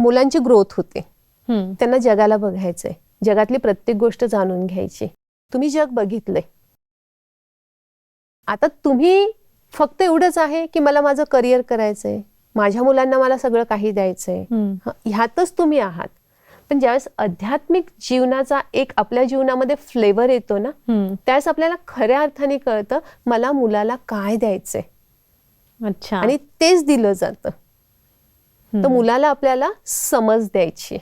मुलांची ग्रोथ होते. त्यांना जगाला बघायचंय. जगातली प्रत्येक गोष्ट जाणून घ्यायची. तुम्ही जग बघितलंय. आता तुम्ही फक्त एवढंच आहे की मला माझं करिअर करायचंय. माझ्या मुलांना मला सगळं काही द्यायचंय. ह्यातच तुम्ही आहात. पण ज्यावेळेस आध्यात्मिक जीवनाचा एक आपल्या जीवनामध्ये फ्लेवर येतो ना. त्यावेळेस आपल्याला खऱ्या अर्थाने कळतं मला मुलाला काय द्यायचंय. अच्छा. आणि तेच दिलं जातं. तर. मुलाला आपल्याला समज द्यायची.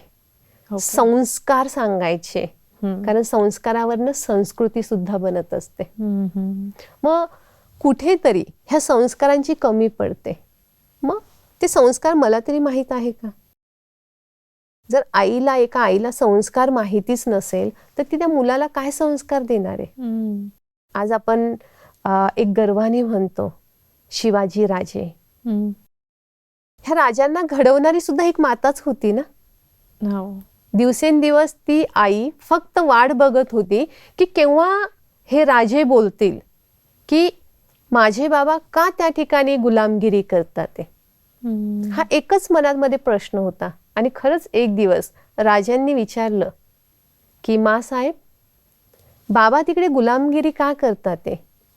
संस्कार सांगायचे. कारण संस्कारावरनं संस्कृती सुद्धा बनत असते. मग कुठेतरी ह्या संस्कारांची कमी पडते मग ते संस्कार मला तरी माहीत आहे का जर आईला एका आईला संस्कार माहितीच नसेल तर ती त्या मुलाला काय संस्कार देणार आहे. आज आपण एक गर्वाने म्हणतो शिवाजी राजे. ह्या राजांना घडवणारी सुद्धा एक माताच होती ना हो दिवसेंदिवस ती आई फक्त वाट बघत होती की केव्हा हे राजे बोलतील की माझे बाबा का त्या ठिकाणी गुलामगिरी करतात ते हम्म. हा एकच मनामध्ये प्रश्न होता आणि खरंच एक दिवस राजांनी विचारलं की मा साहेब बाबा तिकडे गुलामगिरी का करतात ते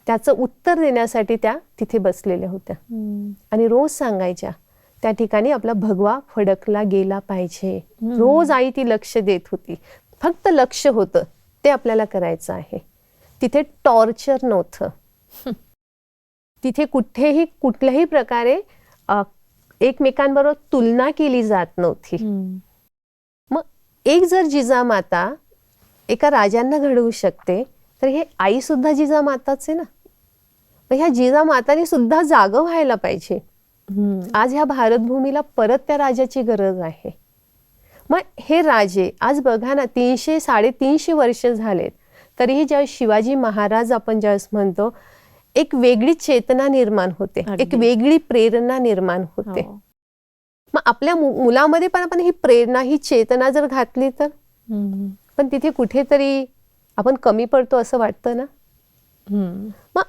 त्याचं उत्तर देण्यासाठी त्या तिथे बसलेल्या होत्या हम्म. आणि रोज सांगायच्या त्या ठिकाणी आपला भगवा फडकला गेला पाहिजे. रोज आई ती लक्ष देत होती. फक्त लक्ष होतं ते आपल्याला करायचं आहे. तिथे टॉर्चर नव्हतं. तिथे कुठेही कुठल्याही प्रकारे एकमेकांबरोबर तुलना केली जात नव्हती. मग एक जर जिजामाता एका राजांना घडवू शकते तर हे आई सुद्धा जिजामाताच आहे ना ह्या जिजामाताने सुद्धा जागं व्हायला पाहिजे. आज ह्या भारतभूमीला परत त्या राजाची गरज आहे मग हे राजे आज बघा ना तीनशे साडेतीनशे वर्ष झालेत तरीही ज्यावेळेस शिवाजी महाराज आपण ज्यावेळेस म्हणतो एक वेगळी चेतना निर्माण होते एक. वेगळी प्रेरणा निर्माण होते हो. मग आपल्या मुलामध्ये पण आपण ही प्रेरणा ही चेतना जर घातली तर. पण तिथे कुठेतरी आपण कमी पडतो असं वाटतं ना हम्म. मग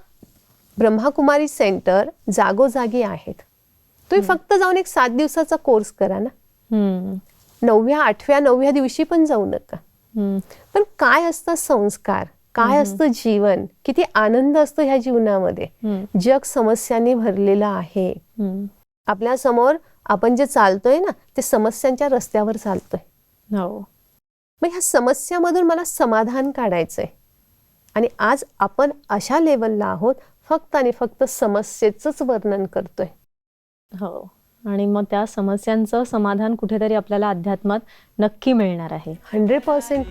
ब्रह्माकुमारी सेंटर जागोजागी आहेत तुम्ही फक्त जाऊन एक सात दिवसाचा कोर्स करा ना. नवव्या आठव्या नवव्या दिवशी पण जाऊ नका. पण काय असतं संस्कार? काय असतं जीवन? किती आनंद असतो ह्या जीवनामध्ये. जग समस्यांनी भरलेलं आहे. आपल्यासमोर आपण जे चालतोय ना ते समस्यांच्या रस्त्यावर चालतोय. हो. मग ह्या समस्यामधून मला समाधान काढायचंय. आणि आज आपण अशा लेवलला आहोत फक्त आणि फक्त समस्येचंच वर्णन करतोय. हो. आणि मग त्या समस्यांचं समाधान कुठेतरी आपल्याला अध्यात्मात नक्की मिळणार आहे. Hundred percent.